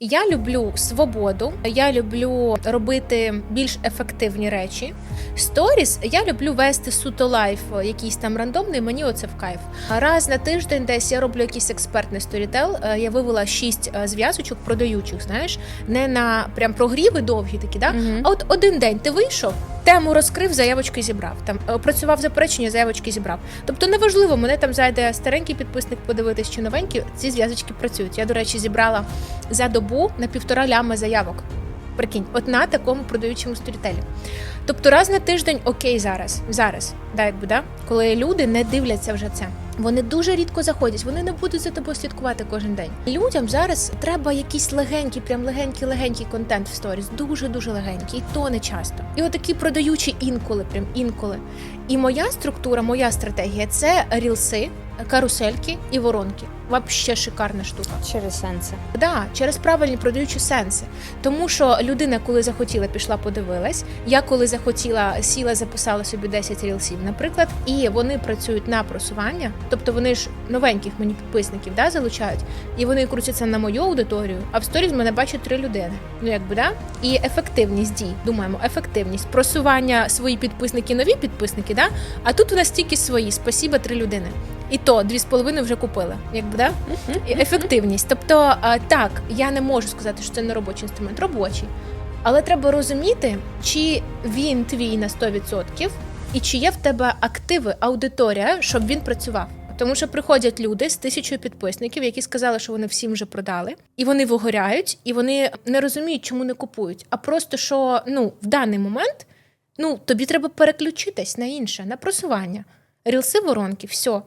Я люблю свободу, я люблю робити більш ефективні речі. Сторіс я люблю вести суто лайф, якийсь там рандомний. Мені оце в кайф. Раз на тиждень десь я роблю якийсь експертний сторітел. Е, Я вивела шість е, зв'язочок продаючих. Знаєш, не на прям прогріви довгі такі, да Угу. а от один день ти вийшов, тему розкрив, заявочки зібрав. Там е, опрацював заперечення, заявочки зібрав. Тобто неважливо, мене там зайде старенький підписник подивитись чи новенький. Ці зв'язочки працюють. Я, до речі, зібрала за добу на півтора лями заявок. Прикинь, от на такому продаючому сторітелі. Тобто раз на тиждень окей зараз. Зараз, да, якби, да? коли люди не дивляться вже це. Вони дуже рідко заходять, вони не будуть за тобою слідкувати кожен день. Людям зараз треба якийсь легенький, прям легенький, легенький контент в сторіс, дуже дуже легенький, і то не часто. І отакі продаючі інколи, прям інколи. І моя структура, моя стратегія це рілси, карусельки і воронки. Вообще шикарна штука. Через сенси. Да, через правильні продаючі сенси. Тому що людина, коли захотіла, пішла, подивилась. Я коли захотіла, сіла, записала собі 10 рілсів, наприклад, і вони працюють на просування, тобто вони ж новеньких мені підписників да, залучають, і вони крутяться на мою аудиторію. А в сторіз мене бачать три людини. Ну якби да, і ефективність дій. Думаємо, ефективність просування свої підписники, нові підписники. Да, а тут у нас тільки свої. Спасіба, три людини. І то дві з половиною вже купили. Якби да? Ефективність. Тобто, так, я не можу сказати, що це не робочий інструмент, робочий. Але треба розуміти, чи він твій на 100%, і чи є в тебе активи, аудиторія, щоб він працював. Тому що приходять люди з тисячою підписників, які сказали, що вони всім вже продали, і вони вигоряють, і вони не розуміють, чому не купують. А просто що ну в даний момент ну тобі треба переключитись на інше, на просування. Рілси воронки, все.